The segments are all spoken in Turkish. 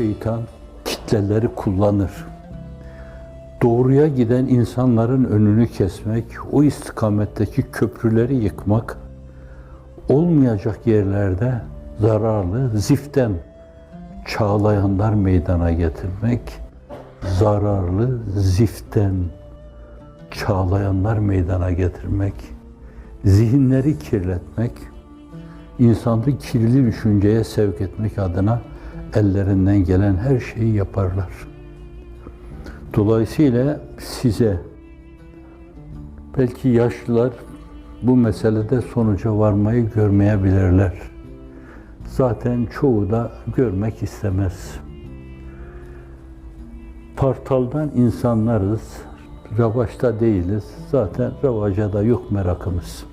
şeytan kitleleri kullanır. Doğruya giden insanların önünü kesmek, o istikametteki köprüleri yıkmak, olmayacak yerlerde zararlı, ziften çağlayanlar meydana getirmek, zararlı, ziften çağlayanlar meydana getirmek, zihinleri kirletmek, insanı kirli düşünceye sevk etmek adına ellerinden gelen her şeyi yaparlar. Dolayısıyla size belki yaşlılar bu meselede sonuca varmayı görmeyebilirler. Zaten çoğu da görmek istemez. Partaldan insanlarız, ravaşta değiliz. Zaten ravaca da yok merakımız.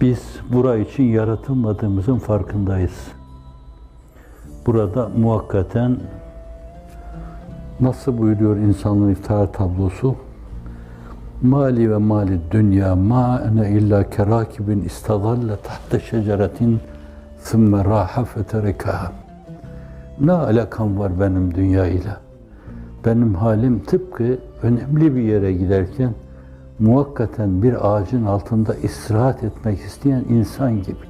Biz bura için yaratılmadığımızın farkındayız. Burada muhakkaten nasıl buyuruyor insanlığın iftihar tablosu? Mali ve mali dünya ma ene illa kerakibin istadalle tahta şeceretin thumme raha feterekaha. Ne alakam var benim dünya ile? Benim halim tıpkı önemli bir yere giderken muhakkaten bir ağacın altında istirahat etmek isteyen insan gibi.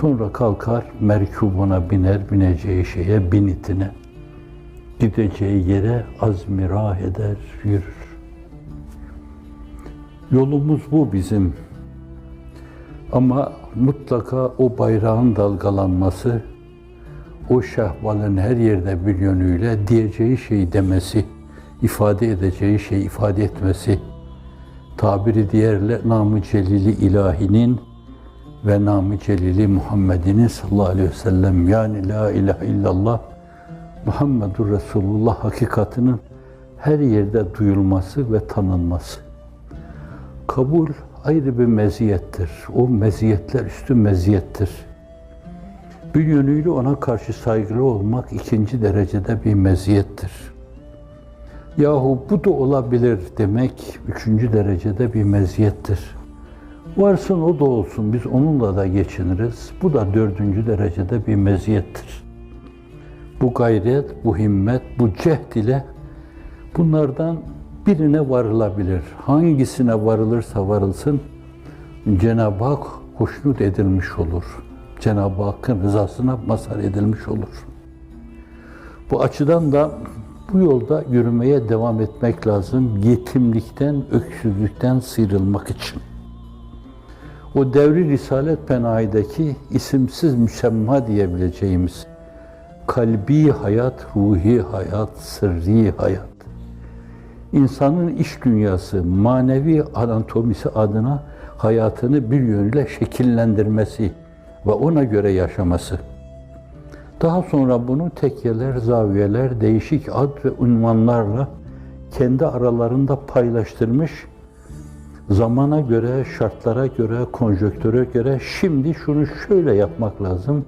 Sonra kalkar merkubuna biner, bineceği şeye, binitine. Gideceği yere azmirah eder, yürür. Yolumuz bu bizim. Ama mutlaka o bayrağın dalgalanması, o şehvalın her yerde bir yönüyle diyeceği şeyi demesi, ifade edeceği şeyi ifade etmesi, tabiri diğerle namı celili ilahinin ve namı celili Muhammed'in sallallahu aleyhi ve sellem yani la ilahe illallah Muhammedur Resulullah hakikatinin her yerde duyulması ve tanınması. Kabul ayrı bir meziyettir. O meziyetler üstü meziyettir. Bir yönüyle ona karşı saygılı olmak ikinci derecede bir meziyettir. Yahu bu da olabilir demek üçüncü derecede bir meziyettir. Varsın o da olsun, biz onunla da geçiniriz. Bu da dördüncü derecede bir meziyettir. Bu gayret, bu himmet, bu cehd ile bunlardan birine varılabilir. Hangisine varılırsa varılsın, Cenab-ı Hak hoşnut edilmiş olur. Cenab-ı Hakk'ın rızasına mazhar edilmiş olur. Bu açıdan da bu yolda yürümeye devam etmek lazım. Yetimlikten, öksüzlükten sıyrılmak için. O devri Risalet Penay'daki isimsiz müsemma diyebileceğimiz kalbi hayat, ruhi hayat, sırrı hayat. İnsanın iç dünyası, manevi anatomisi adına hayatını bir yönüyle şekillendirmesi ve ona göre yaşaması. Daha sonra bunu tekyeler, zaviyeler, değişik ad ve unvanlarla kendi aralarında paylaştırmış, zamana göre, şartlara göre, konjöktöre göre şimdi şunu şöyle yapmak lazım,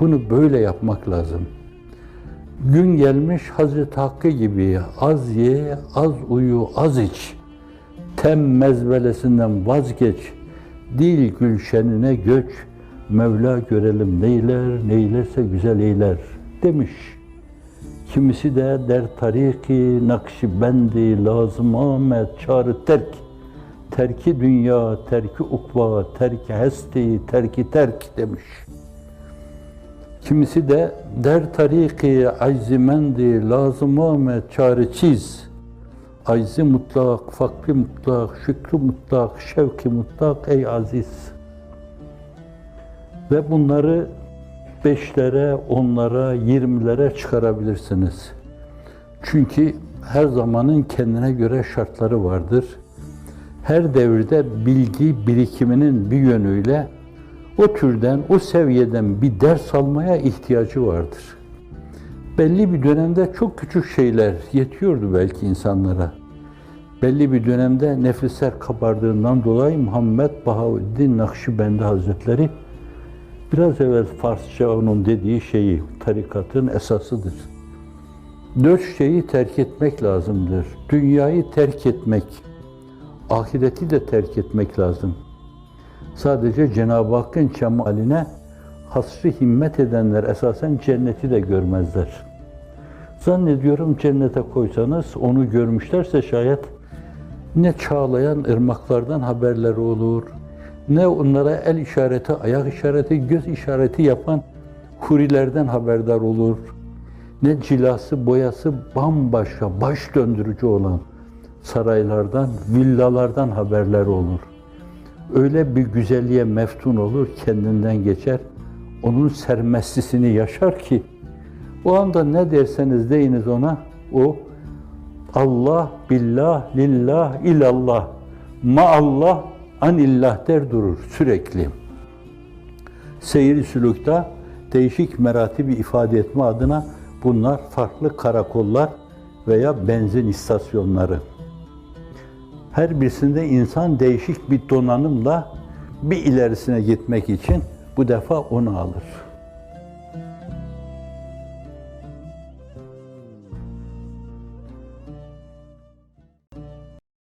bunu böyle yapmak lazım. Gün gelmiş Hazreti Hakkı gibi az ye, az uyu, az iç. Tem mezvelesinden vazgeç, dil gülşenine göç, Mevla görelim neyler, neylerse güzel eyler demiş. Kimisi de der tariki nakşibendi lazım Ahmet çağrı terk. Terki dünya, terki ukva, terki hesti, terki terk demiş. Kimisi de der tariki aczimendi lazım Ahmet çağrı çiz. Aczi mutlak, fakri mutlak, şükrü mutlak, şevki mutlak ey aziz. Ve bunları beşlere, onlara, yirmilere çıkarabilirsiniz. Çünkü her zamanın kendine göre şartları vardır. Her devirde bilgi birikiminin bir yönüyle o türden, o seviyeden bir ders almaya ihtiyacı vardır. Belli bir dönemde çok küçük şeyler yetiyordu belki insanlara. Belli bir dönemde nefisler kabardığından dolayı Muhammed Bahaüddin Nakşibendi Hazretleri biraz evvel Farsça onun dediği şeyi tarikatın esasıdır. Dört şeyi terk etmek lazımdır. Dünyayı terk etmek, ahireti de terk etmek lazım. Sadece Cenab-ı Hakk'ın kemaline hasrı himmet edenler esasen cenneti de görmezler. Zannediyorum cennete koysanız onu görmüşlerse şayet ne çağlayan ırmaklardan haberleri olur, ne onlara el işareti, ayak işareti, göz işareti yapan hurilerden haberdar olur, ne cilası, boyası bambaşka, baş döndürücü olan saraylardan, villalardan haberler olur. Öyle bir güzelliğe meftun olur, kendinden geçer, onun sermestisini yaşar ki, o anda ne derseniz deyiniz ona, o Allah, billah, lillah, ilallah, maallah, anillah der durur sürekli. Seyir-i sülükte değişik meratibi ifade etme adına bunlar farklı karakollar veya benzin istasyonları. Her birisinde insan değişik bir donanımla bir ilerisine gitmek için bu defa onu alır.